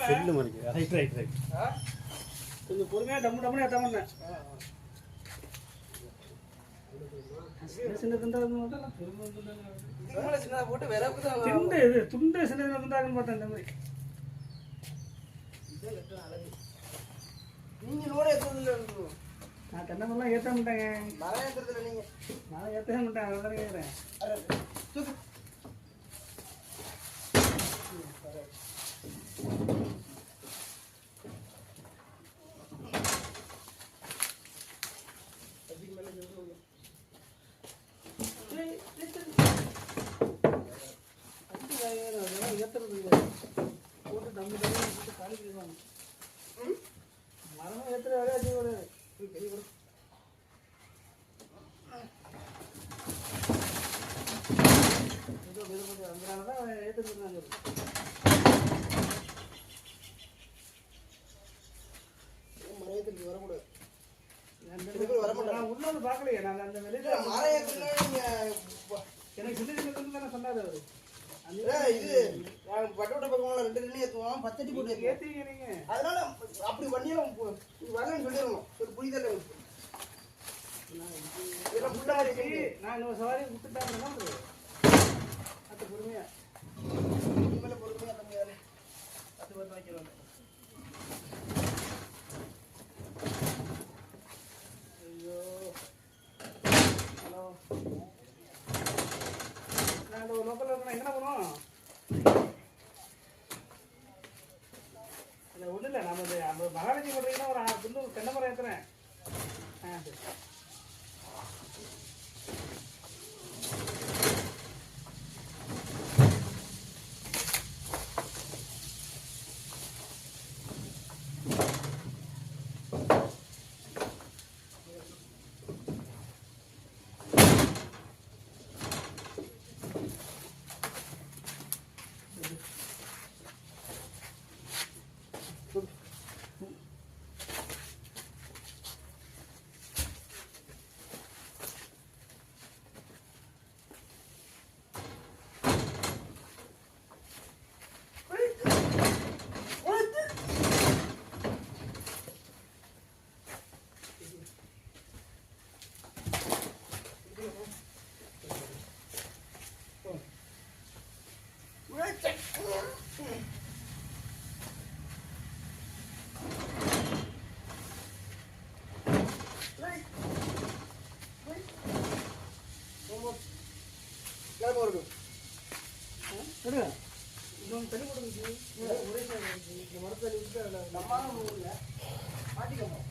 Cell மறைக்கு right right right கொஞ்சம் பொறுமையாக டம்மு டம்முன்னு சின்ன சின்ன துண்டா இது துண்டு சின்ன துண்டாகுன்னு பார்த்தேன் இந்த மாதிரி. நீங்க லோடு இருக்கணும். நான் தென்னை மரம்லாம் ஏற்ற மாட்டேங்க. மரம் ஏத்துறதுல நீங்க. நான் ஏற்றவே மாட்டேன் அதை கேட்குறேன் இல்லை. போட்டு டம்மு டம்முன்னு போட்டு காலிக்கிடுவாங்க. ம்? மரமும் ஏத்துற வேலையா அது ஒரு பெரிய அதனால தான் மரம் ஏத்துறதுக்கு வரக்கூடாது. நான் உள்ள வந்து பார்க்கலையே நான் அந்த வெளியில மரம் வ- எனக்கு துண்டு தானே சொன்னாரு அவரு இது நாங்க பட்டோட பக்கம்லாம் ரெண்டு ரெண்டு ஏத்துவோம் பத்தடி போட்டு நீங்க அதனால இது வரலன்னு சொல்லிடணும் ஒரு புரிதல். இதெல்லாம் ஃபுல்லா சரி, இருக்கு. நான் இன்னொரு சவாரி விட்டுட்டாங்கன்னா அது பொறுமையா இனிமேல பொறுமையா தம்பியாரு. பத்து பேர் வைக்கிறோம். ஐயோ ஹலோ なん。கிளம்ப வருது. எடுங்க இன்னொன்று தண்ணி கொடுங்க ஒரே இந்த மரத்தை நம்ம ஊர்ல. மாட்டிக்கணும்